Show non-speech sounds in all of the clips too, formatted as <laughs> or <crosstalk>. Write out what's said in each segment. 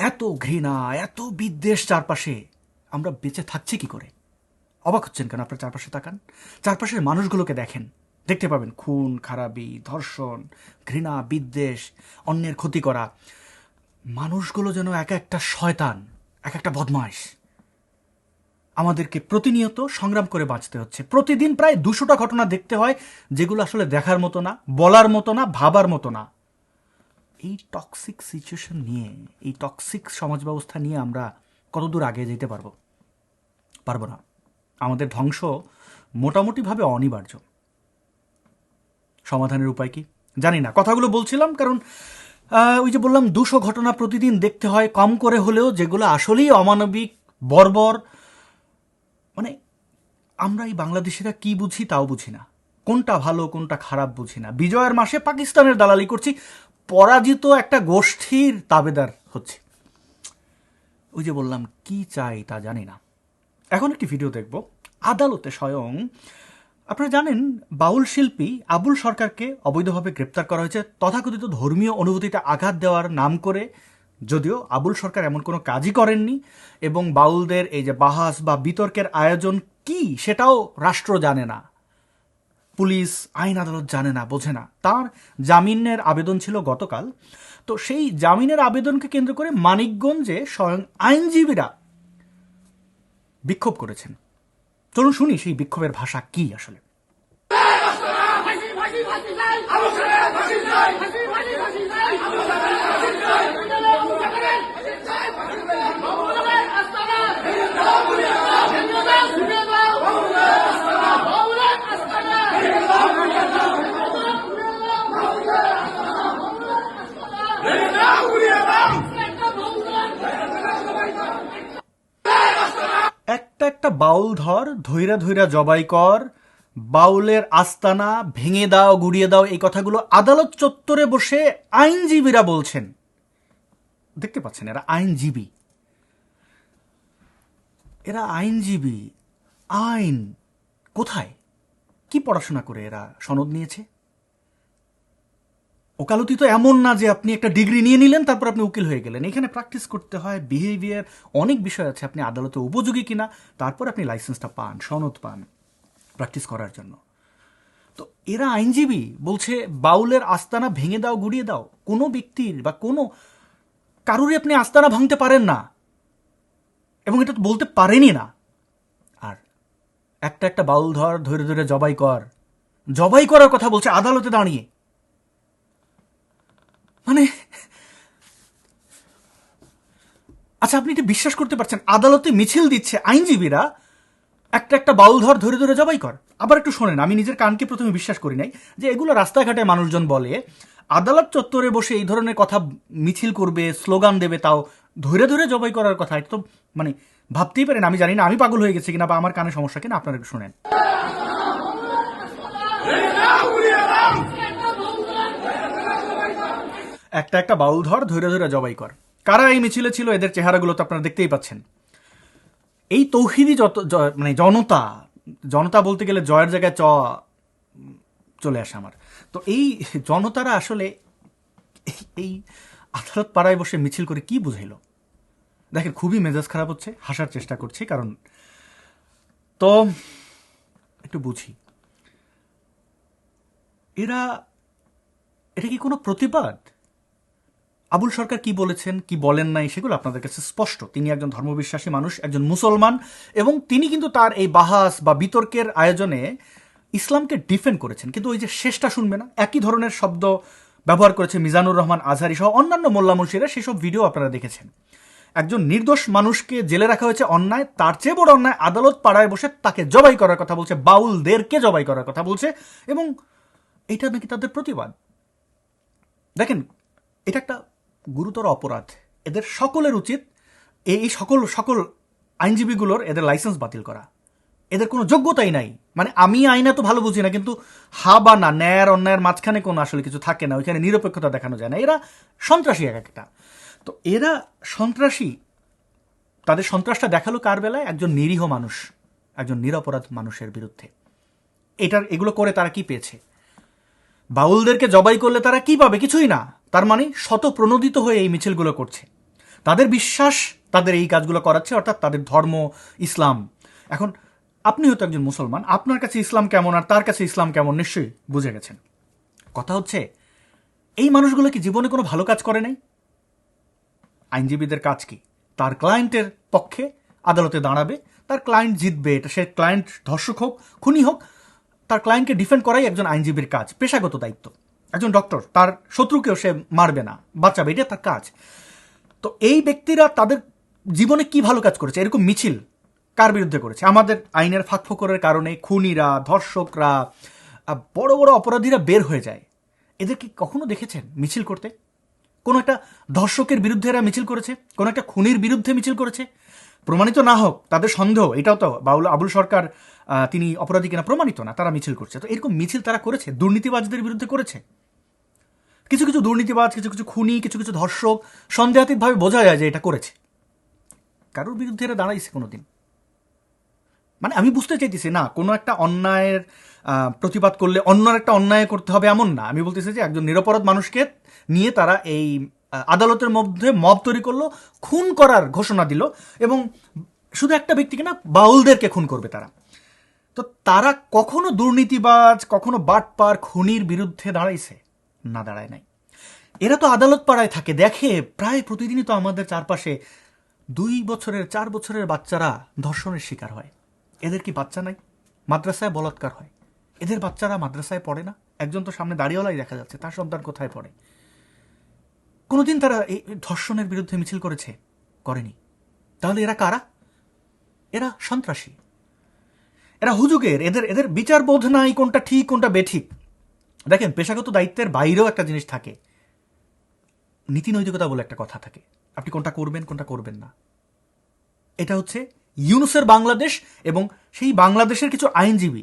এত ঘৃণা, এত বিদ্বেষ চারপাশে আমরা বেঁচে থাকছি কি করে? অবাক হচ্ছেন কেন আপনার চারপাশে তাকান? চারপাশের মানুষগুলোকে দেখেন। দেখতে পাবেন খুন, খারাপি, ধর্ষণ, ঘৃণা, বিদ্বেষ, অন্যের ক্ষতি করা। মানুষগুলো যেন এক একটা শয়তান, এক একটা বদমাইশ। আমাদেরকে প্রতিনিয়ত সংগ্রাম করে বাঁচতে হচ্ছে। প্রতিদিন প্রায় দুশোটা ঘটনা দেখতে হয় যেগুলো আসলে দেখার মতো না, বলার মতো না, ভাবার মতো না। এই টক্সিক সিচুয়েশন নিয়ে, এই টক্সিক সমাজ ব্যবস্থা নিয়ে আমরা কতদূর আগে যেতে পারব? পারব না। আমাদের ধ্বংস মোটামুটিভাবে অনিবার্য। সমাধানের উপায় কি? জানি না। কথাগুলো বলছিলাম কারণ ওই যে বললাম, দুশো ঘটনা প্রতিদিন দেখতে হয়, কম করে হলেও যেগুলো আসলেই অমানবিক, বর্বর মানে আমরা এই বাংলাদেশিরা কি বুঝি তাও বুঝি না। কোনটা ভালো, কোনটা খারাপ বুঝি না। বিজয়ের মাসে পাকিস্তানের দালালি করছি পরাজিত একটা গোষ্ঠীর তাবেদার হচ্ছে। ওই যে বললাম, কি চাই তা জানি না। এখন একটি ভিডিও দেখব। আদালতে স্বয়ং, আপনারা জানেন, বাউল শিল্পী আবুল সরকারকে অবৈধভাবে গ্রেপ্তার করা হয়েছে। তথাকথিত ধর্মীয় অনুভূতিতে আঘাত দেওয়ার নাম করে, যদিও আবুল সরকার এমন কোনো কাজই করেননি। এবং বাউলদের এই যে বাহাস বা বিতর্কের আয়োজন কি, সেটাও রাষ্ট্র জানে না। পুলিশ আইন আদালত জানে না বোঝে না তার জামিনের আবেদন ছিল গতকাল তো সেই জামিনের আবেদনকে কেন্দ্র করে মানিকগঞ্জে স্বয়ং আইনজীবীরা বিক্ষোভ করেছেন চলুন শুনি সেই বিক্ষোভের ভাষা কি আসলে ফাঁসি ফাঁসি ফাঁসি চাই অবসরে ফাঁসি চাই ফাঁসি ফাঁসি ফাঁসি চাই অবসরে ফাঁসি চাই ফাঁসি চাই বাবুলের আস্তানা ভেঙে দাও ঘুরিয়ে দাও ভেঙে দাও ঘুরিয়ে দাও বাবুলের আস্তানা বাবুলের আস্তানা ভেঙে দাও ঘুরিয়ে দাও ভেঙে দাও বাবুলের আস্তানা বাবুলের আস্তানা ভেঙে দাও ঘুরিয়ে দাও একটা বাবুলের একটা একটা বাউল ধর, ধৈরা ধৈরা জবাই কর, বাউলের আস্তানা ভেঙে দাও, গুড়িয়ে দাও, এই কথাগুলো আদালত চত্বরে বসে আইনজীবীরা বলছেন। দেখতে পাচ্ছেন, এরা আইনজীবী। এরা আইনজীবী, আইন কোথায়? কি পড়াশোনা করে এরা? সনদ নিয়েছে? ওকালতি তো এমন না যে আপনি একটা ডিগ্রি নিয়ে নিলেন, তারপর আপনি উকিল হয়ে গেলেন। এখানে প্র্যাকটিস করতে হয় বিহেভিয়ার অনেক বিষয় আছে। আপনি আদালতে উপযোগী কিনা, তারপর আপনি লাইসেন্সটা পান, সনদ পান প্র্যাকটিস করার জন্য। তো এরা আইনজীবী, বলছে, বাউলের আস্তানা ভেঙে দাও, গুড়িয়ে দাও। কোনো ব্যক্তির বা কোনো কারুরই আপনি আস্তানা ভাঙতে পারেন না। এবং এটা তো বলতে পারেনই না। আর একটা একটা বাউল ধর, ধরে ধরে জবাই কর। জবাই করার কথা বলছে আদালতে দাঁড়িয়ে। মানে আচ্ছা আপনি এটা বিশ্বাস করতে পারছেন, আদালতে মিছিল দিচ্ছে আইনজীবীরা, একটা একটা বাউল ধর ধরে ধরে জবাই কর। আবার একটু শোনেন, আমি নিজের কানকে প্রথমে বিশ্বাস করি নাই যে এগুলো রাস্তাঘাটে মানুষজন বলে, আদালত চত্বরে বসে এই ধরনের কথা মিছিল করবে, স্লোগান দেবে, তাও ধরে ধরে জবাই করার কথা, এটা তো মানে ভাবতেই পারেন, আমি জানি না, আমি পাগল হয়ে গেছি কিনা বা আমার কানে সমস্যা কিনা, আপনারা একটু শোনেন। একটা একটা বাউল ধর ধরে ধরে জবাই কর। কারা এই মিছিলে ছিল? এদের চেহারাগুলো তো আপনারা দেখতেই পাচ্ছেন। এই তৌহিদি যত মানে জনতা জনতা বলতে গেলে জয়ের জায়গায় চ চলে আসে আমার। তো এই জনতারা আসলে এই আদালত পাড়ায় বসে মিছিল করে কি বুঝাইল? দেখেন, খুবই মেজাজ খারাপ হচ্ছে, হাসার চেষ্টা করছি, কারণ তো একটু বুঝি। এরা এটা কি কোনো প্রতিবাদ? আবুল সরকার কি বলেছেন, কি বলেন নাই সেগুলো আপনাদের কাছে স্পষ্ট। তিনি একজন ধর্মবিশ্বাসী মানুষ, একজন মুসলমান, এবং তিনি কিন্তু তার এই বাহাস বা বিতর্কের আয়োজনে ইসলামকে ডিফেন্ড করেছেন। কিন্তু ওই যে শেষটা শুনবে না, একই ধরনের শব্দ ব্যবহার করেছে মিজানুর রহমান আজহারি সহ অন্যান্য মোল্লা মুন্সিরা, সেসব ভিডিও আপনারা দেখেছেন। একজন নির্দোষ মানুষকে জেলে রাখা হয়েছে অন্যায়, তার চেয়ে বড় অন্যায় আদালত পাড়ায় বসে তাকে জবাই করার কথা বলছে, বাউলদেরকে জবাই করার কথা বলছে, এবং এটা নাকি তাদের প্রতিবাদ? দেখেন, এটা একটা গুরুতর অপরাধ। এদের সকলের উচিত এই সকল সকল আইনজীবীগুলোর এদের লাইসেন্স বাতিল করা। এদের কোনো যোগ্যতাই নাই। মানে আমি আইনা তো ভালো বুঝি না, কিন্তু হা বা না, ন্যায়ের অন্যায়ের মাঝখানে কোনো আসলে কিছু থাকে না, ওইখানে নিরপেক্ষতা দেখানো যায় না। এরা সন্ত্রাসী এক একটা। তো এরা সন্ত্রাসী, তাদের সন্ত্রাসটা দেখাল কার বেলায়? একজন নিরীহ মানুষ, একজন নিরপরাধ মানুষের বিরুদ্ধে। এটার, এগুলো করে তারা কি পেয়েছে? বাউলদেরকে জবাই করলে তারা কি পাবে? কিছুই না। তার মানে শত প্রণোদিত হয়ে এই মিছিলগুলো করছে। তাদের বিশ্বাস তাদের এই কাজগুলো করাচ্ছে, অর্থাৎ তাদের ধর্ম, ইসলাম। এখন আপনি হয়তো একজন মুসলমান। আপনার কাছে ইসলাম কেমন আর তার কাছে ইসলাম কেমন নিশ্চয়ই বুঝে গেছেন। কথা হচ্ছে, এই মানুষগুলো কি জীবনে কোনো ভালো কাজ করে নাই? আইনজীবীদের কাজ কি? তার ক্লায়েন্টের পক্ষে আদালতে দাঁড়াবে, তার ক্লায়েন্ট জিতবে, এটা সে ক্লায়েন্ট ধর্ষক হোক, খুনি হোক তার ক্লায়েন্টকে ডিফেন্ড করাই একজন আইনজীবীর কাজ, পেশাগত দায়িত্ব। একজন ডক্টর তার শত্রুকেও সে মারবে না, বাঁচাবে, এটা তার কাজ। তো এই ব্যক্তিরা তাদের জীবনে কি ভালো কাজ করেছে? এরকম মিছিল কার বিরুদ্ধে করেছে? আমাদের আইনের ফাঁকফোকরের কারণে খুনিরা, ধর্ষকরা বড় বড় অপরাধীরা বের হয়ে যায়। এদের কি কখনো দেখেছেন মিছিল করতে? কোনো একটা ধর্ষকের বিরুদ্ধে এরা মিছিল করেছে? কোনো একটা খুনির বিরুদ্ধে মিছিল করেছে? প্রমাণিত না হোক, তাদের সন্দেহ, এটাও তো বাউল, আবুল সরকার তিনি অপরাধী কিনা প্রমাণিত না, তারা মিছিল করছে। তো এরকম মিছিল তারা করেছে? দুর্নীতিবাজদের বিরুদ্ধে করেছে? কিছু কিছু দুর্নীতিবাজ, কিছু কিছু খুনি, কিছু কিছু ধর্ষক সন্দেহাতীতভাবে বোঝা যায় যে এটা করেছে। কারোর বিরুদ্ধে এরা দাঁড়াইছে কোনোদিন? মানে আমি বুঝতে চাইতেছি, না, কোনো একটা অন্যায়ের প্রতিবাদ করলে অন্য একটা অন্যায় করতে হবে এমন না। আমি বলতেছি যে একজন নিরপরাধ মানুষকে নিয়ে তারা এই আদালতের মধ্যে মব তৈরি করল, খুন করার ঘোষণা দিল এবং শুধু একটা ব্যক্তিকে না, বাউলদেরকে খুন করবে তারা। তো তারা কখনো দুর্নীতিবাজ, কখনো বাটপার, খুনির বিরুদ্ধে দাঁড়াইছে? না, দাঁড়ায় নাই। এরা তো আদালত পাড়ায় থাকে। দেখে প্রায় প্রতিদিনই তো আমাদের চারপাশে দুই বছরের, চার বছরের বাচ্চারা ধর্ষণের শিকার হয়। এদের কি বাচ্চা নাই? মাদ্রাসায় বলাৎকার হয়। এদের বাচ্চারা মাদ্রাসায় পড়ে না? একজন তো সামনে দাঁড়িয়েওয়ালাই দেখা যাচ্ছে, তার সন্তান কোথায় পড়ে? কোনোদিন তারা এই ধর্ষণের বিরুদ্ধে মিছিল করেছে, করেনি। তাহলে এরা কারা? এরা সন্ত্রাসী। এরা হুজুগের, এদের এদের বিচার বোধ নাই কোনটা ঠিক, কোনটা বেঠিক। দেখেন, পেশাগত দায়িত্বের বাইরেও একটা জিনিস থাকে। নীতি নৈতিকতা বলে একটা কথা থাকে। আপনি কোনটা করবেন কোনটা করবেন না। এটা হচ্ছে ইউনুসের বাংলাদেশ এবং সেই বাংলাদেশের কিছু আইনজীবী।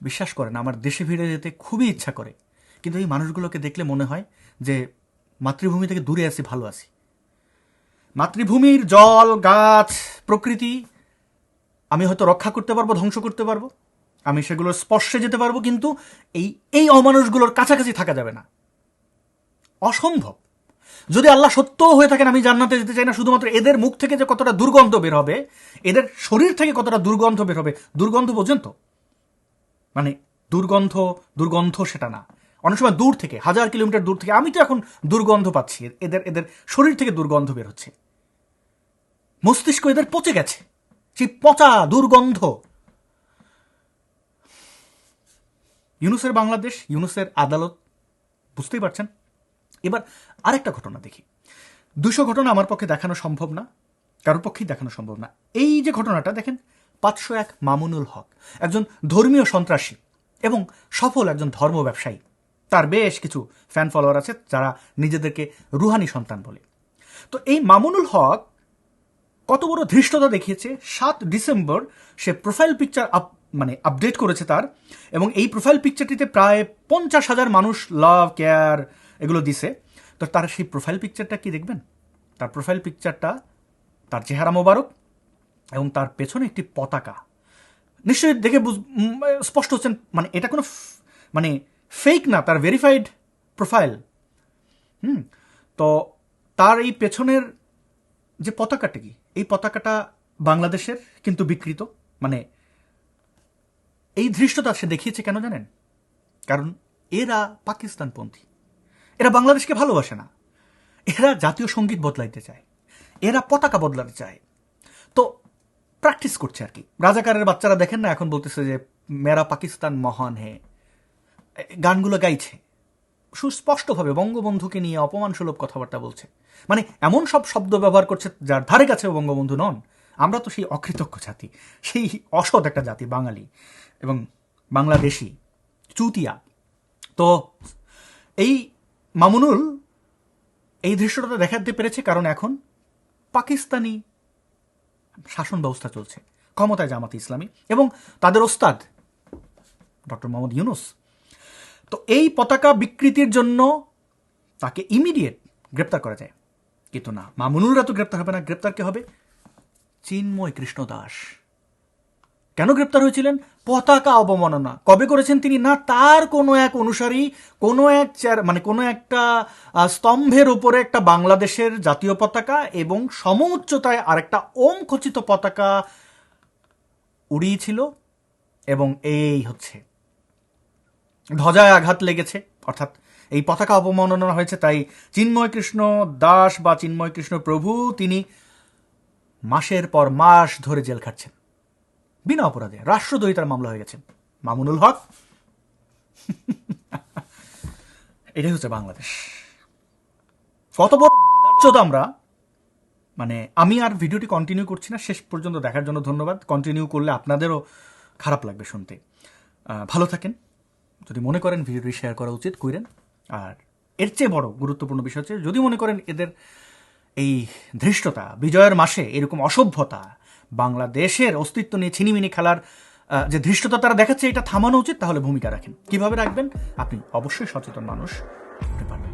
বিশ্বাস করেন, আমার দেশে ফিরে যেতে খুবই ইচ্ছা করে। কিন্তু এই মানুষগুলোকে দেখলে মনে হয় যে মাতৃভূমি থেকে দূরে আছি, ভালো আছি। মাতৃভূমির জল, গাছ, প্রকৃতি, আমি হয়তো রক্ষা করতে পারব, ধ্বংস করতে পারব। আমি সেগুলোর স্পর্শে যেতে পারব, কিন্তু এই এই অমানুষগুলোর কাছাকাছি থাকা যাবে না। অসম্ভব। যদি আল্লাহ সত্য হয়ে থাকেন, আমি জান্নাতে যেতে চাই না, শুধুমাত্র এদের মুখ থেকে যে কতটা দুর্গন্ধ বের হবে, এদের শরীর থেকে কতটা দুর্গন্ধ বের হবে, দুর্গন্ধ পর্যন্ত? মানে দুর্গন্ধ দুর্গন্ধ সেটা না। অনেক সময় দূর থেকে, হাজার কিলোমিটার দূর থেকে, আমি তো এখন দুর্গন্ধ পাচ্ছি। এদের এদের শরীর থেকে দুর্গন্ধ বের হচ্ছে। মস্তিষ্ক এদের পচে গেছে। সেই পচা দুর্গন্ধ। ইউনুসের বাংলাদেশ, ইউনুসের আদালত, বুঝতেই পারছেন? এবার আরেকটা ঘটনা দেখি। দুশো ঘটনা আমার পক্ষে দেখানো সম্ভব না, কারোর পক্ষেই দেখানো সম্ভব না। এই যে ঘটনাটা, দেখেন, পাঁচশো এক মামুনুল হক, একজন ধর্মীয় সন্ত্রাসী এবং সফল একজন ধর্ম ব্যবসায়ী। তার বেশ কিছু ফ্যান ফলোয়ার আছে যারা নিজেদেরকে রুহানি সন্তান বলে। তো এই মামুনুল হক কত বড় ধৃষ্টতা দেখিয়েছে, সাত ডিসেম্বর সে প্রোফাইল পিকচার আপ মানে আপডেট করেছে তার, এবং এই প্রোফাইল পিকচারটিতে প্রায় পঞ্চাশ হাজার মানুষ লাভ কেয়ার এগুলো দিছে। তো তার সেই প্রোফাইল পিকচারটা কি দেখবেন? তার প্রোফাইল পিকচারটা তার চেহারা মোবারক এবং তার পেছনে একটি পতাকা। নিশ্চয়ই দেখে স্পষ্ট হচ্ছেন মানে এটা কোনো মানে ফেক না তার ভেরিফাইড প্রোফাইল হুম তো তার এই পেছনের যে পতাকাটা কি এই পতাকাটা বাংলাদেশের কিন্তু বিকৃত। মানে এই ধৃষ্টতা সে দেখিয়েছে কেন জানেন? কারণ এরা পাকিস্তানপন্থী। এরা বাংলাদেশকে ভালোবাসে না। এরা জাতীয় সংগীত বদলাইতে চায়। এরা পতাকা বদলাতে চায়। তো প্র্যাকটিস করছে আর কি। রাজাকারের বাচ্চারা দেখেন না এখন বলতেছে যে মেরা পাকিস্তান মহান হে। এ, গানগুলো গাইছে। সুস্পষ্টভাবে বঙ্গবন্ধুকে নিয়ে অপমানসুলভ কথাবার্তা বলছে। মানে এমন সব শব্দ ব্যবহার করছে যার ধারে কাছে বঙ্গবন্ধু নন। আমরা তো সেই অকৃতজ্ঞ জাতি, সেই অসৎ একটা জাতি, বাঙালি এবং বাংলাদেশি, চুতিয়া। তো এই মামুনুল এই দৃশ্যটা দেখাতে পেরেছে কারণ এখন পাকিস্তানি শাসন ব্যবস্থা চলছে, ক্ষমতায় জামাত ইসলামী এবং তাদের ওস্তাদ ডক্টর মোহাম্মদ ইউনুস তো এই পতাকা বিকৃতির জন্য তাকে ইমিডিয়েট গ্রেপ্তার করা যায়। কিন্তু না মামুনুলরা তো গ্রেপ্তার হবে না। গ্রেপ্তার কে হবে? চিন্ময় কৃষ্ণ দাস। কেন গ্রেপ্তার হয়েছিলেন? পতাকা অবমাননা। কবে করেছেন তিনি? না, তার কোনো এক অনুসারী, কোনো এক চেয়ার- মানে কোনো একটা স্তম্ভের উপরে একটা বাংলাদেশের জাতীয় পতাকা এবং সমউচ্চতায় আরেকটা ওম খচিত পতাকা উড়িয়েছিল এবং এই হচ্ছে ধ্বজায় আঘাত লেগেছে, অর্থাৎ এই পতাকা অবমাননা হয়েছে, তাই চিন্ময় কৃষ্ণ দাস বা চিন্ময় কৃষ্ণ প্রভু তিনি মাসের পর মাস ধরে জেল খাটছেন। বিনা অপরাধে রাষ্ট্রদ্রোহিতার মামলা হয়ে গেছে। মামুনুল হক। <laughs> এটাই হচ্ছে বাংলাদেশ। কত বড় আমরা। মানে আমি আর ভিডিওটি কন্টিনিউ করছি না, শেষ পর্যন্ত দেখার জন্য ধন্যবাদ। কন্টিনিউ করলে আপনাদেরও খারাপ লাগবে শুনতে। ভালো থাকেন। যদি মনে করেন ভিডিওটি শেয়ার করা উচিত, কইরেন। আর এর চেয়ে বড় গুরুত্বপূর্ণ বিষয় হচ্ছে, যদি মনে করেন এদের এই ধৃষ্টতা, বিজয়ের মাসে এরকম অসভ্যতা, বাংলাদেশের অস্তিত্ব নিয়ে ছিনিমিনি খেলার যে ধৃষ্টতা তারা দেখাচ্ছে, এটা থামানো উচিত, তাহলে ভূমিকা রাখেন। কীভাবে রাখবেন? আপনি অবশ্যই সচেতন মানুষ হতে পারেন